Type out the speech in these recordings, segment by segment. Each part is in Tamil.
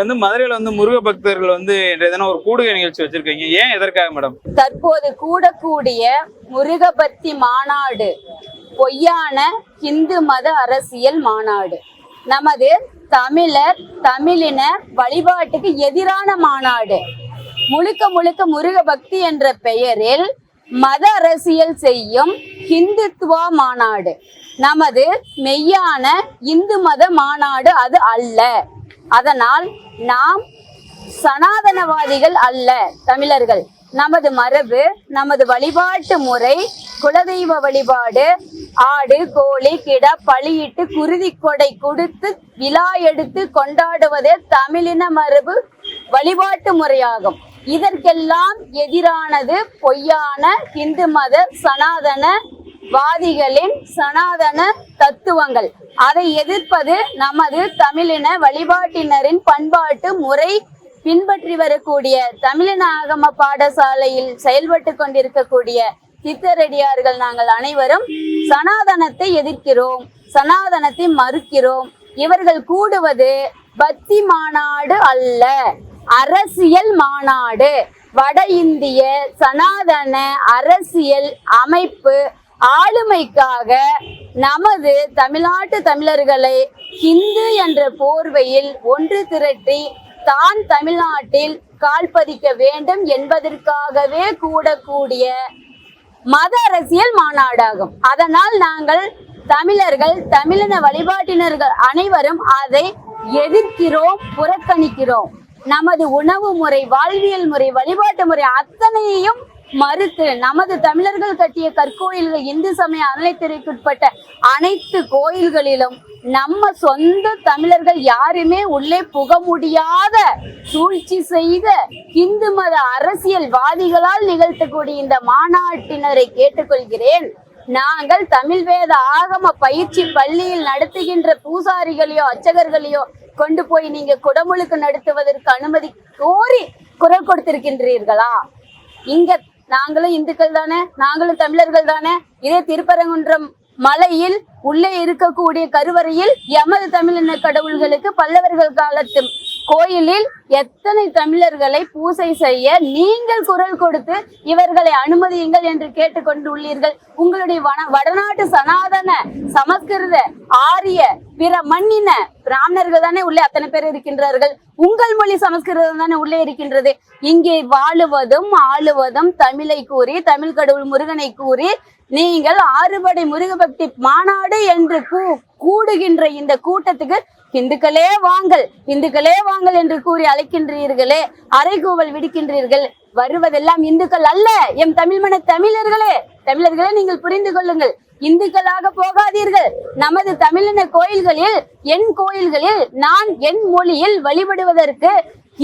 வந்து மதுரையில வந்து முருக பக்தர்கள் வந்து இன்றைய ஒரு கூடுகை நிகழ்ச்சி வச்சிருக்கீங்க. ஏன் எதற்காக மேடம் தற்போது கூடக்கூடிய முருகபக்தி மாநாடு பொய்யான இந்து மத அரசியல் மாநாடு. நமது தமிழர் தமிழின வழிபாட்டுக்கு எதிரான மாநாடு. முழுக்க முழுக்க முருக பக்தி என்ற பெயரில் மத அரசியல் செய்யும் ஹிந்துத்துவா மாநாடு. நமது மெய்யான இந்து மத மாநாடு அது அல்ல. அதனால் நாம் சனாதனவாதிகள் அல்ல தமிழர்கள். நமது மரபு நமது வழிபாட்டு முறை குலதெய்வ வழிபாடு ஆடு கோழி கிட பலியிட்டு குருதி கொடை கொடுத்து விழா எடுத்து கொண்டாடுவதே தமிழின மரபு வழிபாட்டு முறையாகும். இதற்கெல்லாம் எதிரானது பொய்யான இந்து மத சனாதன வாதிகளின் சனாதன தத்துவங்கள். அதை எதிர்ப்பது நமது தமிழின வழிபாட்டினரின் பண்பாட்டு முறை பின்பற்றி வரக்கூடிய தமிழின ஆகம பாடசாலையில் செயல்பட்டு கொண்டிருக்கக்கூடிய சித்தரடியார்கள் நாங்கள் அனைவரும் சனாதனத்தை எதிர்க்கிறோம் சனாதனத்தை மறுக்கிறோம். இவர்கள் கூடுவது பக்தி மாநாடு அல்ல அரசியல் மாநாடு. வட இந்திய சனாதன அரசியல் அமைப்பு ஆளுமைக்காக நமது தமிழ்நாட்டு தமிழர்களை ஹிந்து என்ற போர்வையில் ஒன்று திரட்டி தான் தமிழ்நாட்டில் கால் பதிக்க வேண்டும் என்பதற்காகவே கூடக்கூடிய மத அரசியல் மாநாடாகும். அதனால் நாங்கள் தமிழர்கள் தமிழின வழிபாட்டினர்கள் அனைவரும் அதை எதிர்க்கிறோம் புறக்கணிக்கிறோம். நமது உணவு முறை வாழ்வியல் முறை வழிபாட்டு முறை அத்தனையையும் மறுத்து நமது தமிழர்கள் கட்டிய கற்கோயில்கள் இந்து சமய அறநிலைத்துறைக்குட்பட்ட அனைத்து கோயில்களிலும் நம்ம சொந்த தமிழர்கள் யாருமே உள்ளே புக முடியாத சூழ்ச்சி செய்த இந்து மத அரசியல்வாதிகளால் நிகழ்த்தக்கூடிய இந்த மாநாட்டினரை கேட்டுக்கொள்கிறேன். நாங்கள் தமிழ் வேத ஆகம பயிற்சி பள்ளியில் நடத்துகின்ற பூசாரிகளையோ அர்ச்சகர்களையோ கொண்டு போய் நீங்க குடமுழுக்கு நடத்துவதற்கு அனுமதி கோரி குரல் கொடுத்திருக்கின்றீர்களா? இங்க நாங்களும் இந்துக்கள் தானே? நாங்களும் தமிழர்கள் தானே? இதே திருப்பரங்குன்றம் மலையில் உள்ளே இருக்கக்கூடிய கருவறையில் எமது தமிழின கடவுள்களுக்கு பல்லவர்கள் காலத்து கோயிலில் எத்தனை தமிழர்களை பூசை செய்ய நீங்கள் குரல் கொடுத்து இவர்களை அனுமதியுங்கள் என்று கேட்டுக்கொண்டு உள்ளீர்கள் உங்களுடைய வன வடநாட்டு சனாதன சமஸ்கிருத ஆரிய பிற மண்ணின பிராமணர்கள் தானே உள்ளே அத்தனை பேர் இருக்கின்றார்கள். உங்கள் மொழி சமஸ்கிருதம் தானே உள்ளே இருக்கின்றது. இங்கே வாழுவதும் ஆளுவதும் தமிழை கூறி தமிழ் கடவுள் முருகனை கூறி நீங்கள் ஆறுபடை முருகபக்தி மாநாடு என்று கூ கூடுகின்ற இந்த கூட்டத்துக்கு இந்துக்களே வாங்கள் இந்துக்களே வாங்கள் என்று கூறி அழைக்கின்றீர்களே அறைகூவல் விடுக்கின்றீர்கள். வருவதெல்லாம் இந்துக்கள் அல்ல. எம் தமிழ் மன தமிழர்களே தமிழர்களே நீங்கள் புரிந்து கொள்ளுங்கள். இந்துக்களாக போகாதீர்கள். நமது தமிழின கோயில்களில் என் கோயில்களில் நான் என் மொழியில் வழிபடுவதற்கு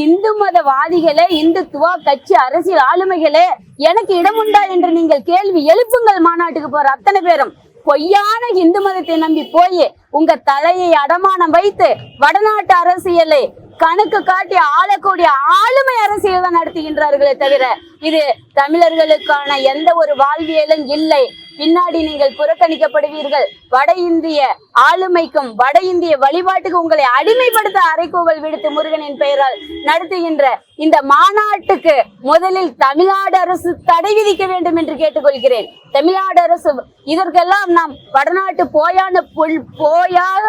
இந்து மதவாதிகளே இந்துத்துவா கட்சி அரசியல் ஆளுமைகளே எனக்கு இடம் உண்டா என்று நீங்கள் கேள்வி எழுப்புங்கள் மாநாட்டுக்கு போற அத்தனை பேரும். பொய்யான இந்து மதத்தை நம்பி போய் உங்க தலையை அடமானம் வைத்து வடநாட்டு அரசியலை கணக்கு காட்டி ஆளக்கூடிய ஆளுமை அரசியல் தான் நடத்துகின்றார்களே தவிர இது தமிழர்களுக்கான எந்த ஒரு வாழ்வியலும் இல்லை. பின்னாடி நீங்கள் புறக்கணிக்கப்படுவீர்கள். வட இந்திய ஆளுமைக்கும் வட இந்திய வழிபாட்டுக்கு உங்களை அடிமைப்படுத்த அரைக்கூவல் விடுத்து முருகனின் பெயரால் நடத்துகின்ற இந்த மாநாட்டுக்கு முதலில் தமிழ்நாடு அரசு தடை விதிக்க வேண்டும் என்று கேட்டுக்கொள்கிறேன். தமிழ்நாடு அரசு இதற்கெல்லாம் நாம் வடநாட்டு போயான பொல் போயாக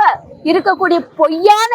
இருக்கக்கூடிய பொய்யான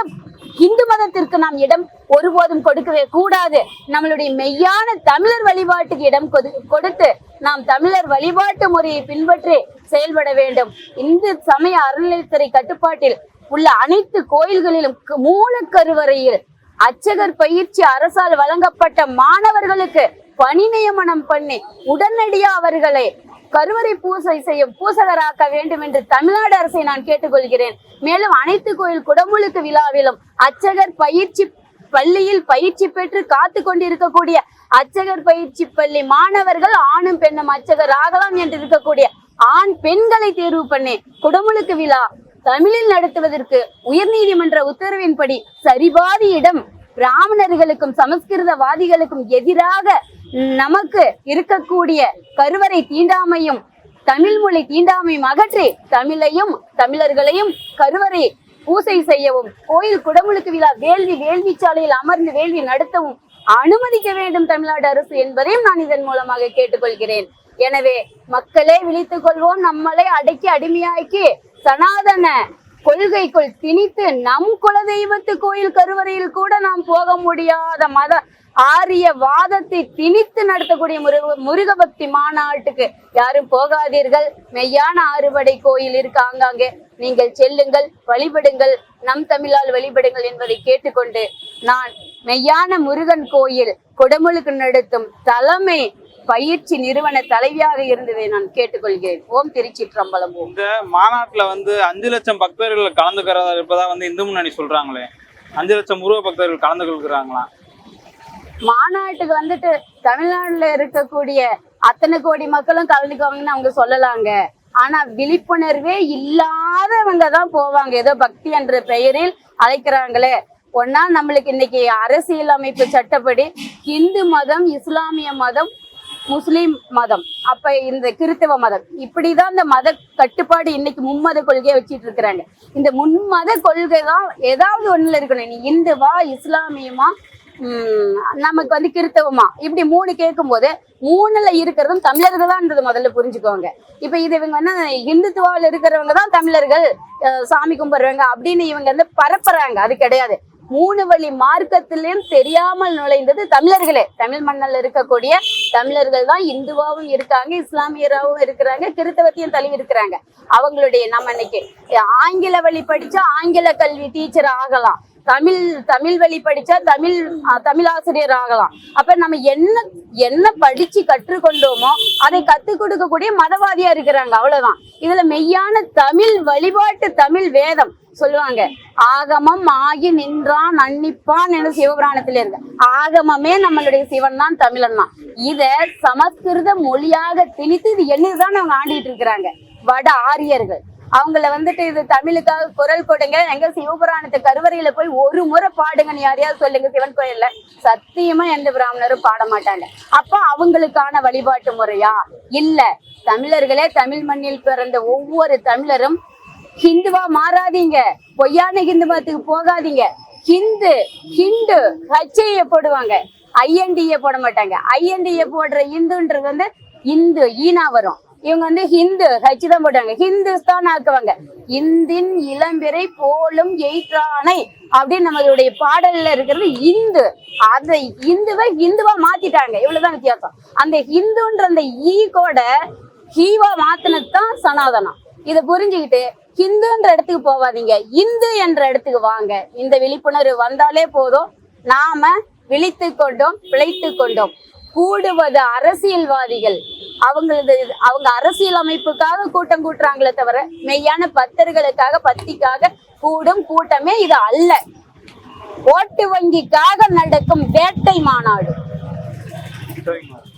இந்து மதத்திற்கு நாம் இடம் ஒருபோதும் கொடுக்கவே கூடாது. நம்மளுடைய மெய்யான தமிழர் வழிபாட்டுக்கு இடம் கொடு- கொடுத்து நாம் தமிழர் வழிபாட்டு முறையை பின்பற்றி செயல்பட வேண்டும். இந்து சமய அறநிலையத்துறை கட்டுப்பாட்டில் உள்ள அனைத்து கோயில்களிலும் மூலக்கருவறையில் அர்ச்சகர் பயிற்சி அரசால் வழங்கப்பட்ட மாணவர்களுக்கு பணி நியமனம் பண்ணி உடனடியாக அவர்களை கருவறை பூசை செய்யும் பூசகராக்க வேண்டும் என்று தமிழ்நாடு அரசை நான் கேட்டுக்கொள்கிறேன். மேலும் அனைத்து கோயில் குடமுழுக்கு விழாவிலும் அச்சகர் பயிற்சி பள்ளியில் பயிற்சி பெற்று காத்து கொண்டிருக்கக்கூடிய அச்சகர் பயிற்சி பள்ளி மாணவர்கள் ஆணும் பெண்ணும் அச்சகர் ஆகலாம் என்று இருக்கக்கூடிய ஆண் பெண்களை தேர்வு பண்ணி குடமுழுக்கு விழா தமிழில் நடத்துவதற்கு உயர்நீதிமன்ற உத்தரவின்படி சரிபாதி இடம் பிராமணர்களுக்கும் சமஸ்கிருதவாதிகளுக்கும் எதிராக நமக்கு இருக்கக்கூடிய கருவறை தீண்டாமையும் தமிழ் மொழி தீண்டாமையும் அகற்றி தமிழையும் தமிழர்களையும் கருவறை பூசை செய்யவும் கோயில் குடமுழுக்கு விழா வேள்வி வேள்வி சாலையில் அமர்ந்து வேள்வி நடத்தவும் அனுமதிக்க வேண்டும் தமிழ்நாடு அரசு என்பதையும் நான் இதன் மூலமாக கேட்டுக்கொள்கிறேன். எனவே மக்களே விழித்துக் கொள்வோம் நம்மளை அடக்கி அடிமையாக்கி சனாதன கொள்கைக்குள் திணித்து நம் குலதெய்வத்து கோயில் கருவறையில் கூட நாம் போக முடியாத மத ஆரிய வாதத்தை திணித்து நடத்தக்கூடிய முருக முருகபக்தி மாநாட்டுக்கு யாரும் போகாதீர்கள். மெய்யான ஆறுபடை கோயில் இருக்கு ஆங்காங்கே. நீங்கள் செல்லுங்கள் வழிபடுங்கள் நம் தமிழால் வழிபடுங்கள் என்பதை கேட்டுக்கொண்டு நான் மெய்யான முருகன் கோயில் குடமுழுக்கு நடத்தும் தலைமை பயிற்சி நிறுவன தலைவியாக இருந்ததை நான் கேட்டுக்கொள்கிறேன். ஓம் திருச்சிற்றம்பலம் ஓம். இந்த மாநாட்டுல வந்து அஞ்சு லட்சம் பக்தர்கள் கலந்துக்கிறதா இருப்பதா வந்து இந்து முன்னணி சொல்றாங்களே. அஞ்சு லட்சம் முருக பக்தர்கள் கலந்து கொள்கிறாங்களா மாநாட்டுக்கு வந்துட்டு தமிழ்நாட்டுல இருக்கக்கூடிய அத்தனை கோடி மக்களும் கலந்துக்குவாங்கன்னு அவங்க சொல்லலாங்க. ஆனா விழிப்புணர்வே இல்லாதவங்க தான் போவாங்க. ஏதோ பக்தி என்ற பெயரில் அழைக்கிறாங்களே. ஒன்னா நம்மளுக்கு இன்னைக்கு அரசியல் அமைப்பு சட்டப்படி இந்து மதம் இஸ்லாமிய மதம் முஸ்லீம் மதம் அப்ப இந்த கிறித்தவ மதம். இப்படிதான் இந்த மத கட்டுப்பாடு இன்னைக்கு மும்மத கொள்கையை வச்சிட்டு இருக்கிறாங்க. இந்த முன்மத கொள்கை தான் ஏதாவது ஒண்ணுல இருக்கணும். நீ இந்துவா இஸ்லாமியமா நமக்கு வந்து கிறித்தவமா? இப்படி மூணு கேட்கும் போது மூணுல இருக்கிறதும் தமிழர்கள் முதல்ல புரிஞ்சுக்கோங்க. இப்ப இது இவங்க வந்து இந்துத்துவாவில் இருக்கிறவங்க தான் தமிழர்கள் அஹ் சாமி கும்பிடுறவங்க அப்படின்னு இவங்க வந்து பரப்புறாங்க. அது கிடையாது. மூணு வழி மார்க்கத்திலும் தெரியாமல் நுழைந்தது தமிழர்களே. தமிழ் மண்ணில் இருக்கக்கூடிய தமிழர்கள் தான் இந்துவாவும் இருக்காங்க இஸ்லாமியராகவும் இருக்கிறாங்க கிறித்தவத்தையும் தழுவி இருக்கிறாங்க. அவங்களுடைய நம்ம இன்னைக்கு ஆங்கில வழி படிச்சா ஆங்கில கல்வி டீச்சர் ஆகலாம். தமிழ் தமிழ் வழி படிச்சா தமிழ் அஹ், தமிழ் ஆசிரியர் ஆகலாம். அப்ப நம்ம என்ன என்ன படிச்சு கற்றுக்கொண்டோமோ அதை கத்துக் கொடுக்கக்கூடிய மதவாதியா இருக்கிறாங்க. அவ்வளவுதான். இதுல மெய்யான தமிழ் வழிபாட்டு தமிழ் வேதம் சொல்லுவாங்க. ஆகமம் ஆகி நின்றான் அன்னிப்பான் என்று சிவபுராணத்துல இருக்கு. ஆகமமே நம்மளுடைய சிவன் தான் தமிழன் தான். இத சமஸ்கிருத மொழியாக திணித்து இது என்னதுதான் அவங்க ஆண்டிட்டு இருக்கிறாங்க. வட ஆரியர்கள். அவங்கள வந்துட்டு இது தமிழுக்காக குரல் கொடுங்க எங்க சிவபுராணத்து கருவறையில போய் ஒரு முறை பாடுங்கன்னு யாரையாவது சொல்லுங்க. சிவன் கோயில்ல சத்தியமா எந்த பிராமணரும் பாட மாட்டாங்க. அப்ப அவங்களுக்கான வழிபாட்டு முறையா? இல்ல. தமிழர்களே தமிழ் மண்ணில் பிறந்த ஒவ்வொரு தமிழரும் ஹிந்துவா மாறாதீங்க. பொய்யான ஹிந்து மதத்துக்கு போகாதீங்க. ஹிந்து ஹிந்து ஹச்சைய போடுவாங்க. ஐஎன்டிஏ போட மாட்டாங்க. ஐஎன்டிஏ போடுற இந்துன்றது வந்து இந்து ஈனா வரும். இவங்க வந்து ஹிந்து ஹச்சு தான் போட்டாங்க. ஹிந்துஸ்தான் ஆக்குவாங்க. இந்தின் இளம்பிறை போலும் எயிற்றானை அப்படின்னு நம்மளுடைய பாடல்ல இருக்கிறது இந்து. அந்த இந்துவை இந்துவா மாத்திட்டாங்க. இவ்வளவுதான் வித்தியாசம். அந்த ஹிந்துன்ற அந்த ஈ கூட ஹீவா மாத்தினது தான் சனாதனம். இதை புரிஞ்சுக்கிட்டு ஹிந்துன்ற இடத்துக்கு போகாதீங்க இந்து என்ற இடத்துக்கு வாங்க. இந்த விழிப்புணர்வு வந்தாலே போதும். நாம விழித்து கொண்டோம் பிழைத்து கொண்டோம் கூடுவது அரசியல்வாதிகள். அவங்களது அவங்க அரசியல் அமைப்புக்காக கூட்டம் கூட்டுறாங்களே தவிர மெய்யான பக்தர்களுக்காக பக்திக்காக கூடும் கூட்டமே இது அல்ல. ஓட்டு வங்கிக்காக நடக்கும் வேட்டை மாநாடு.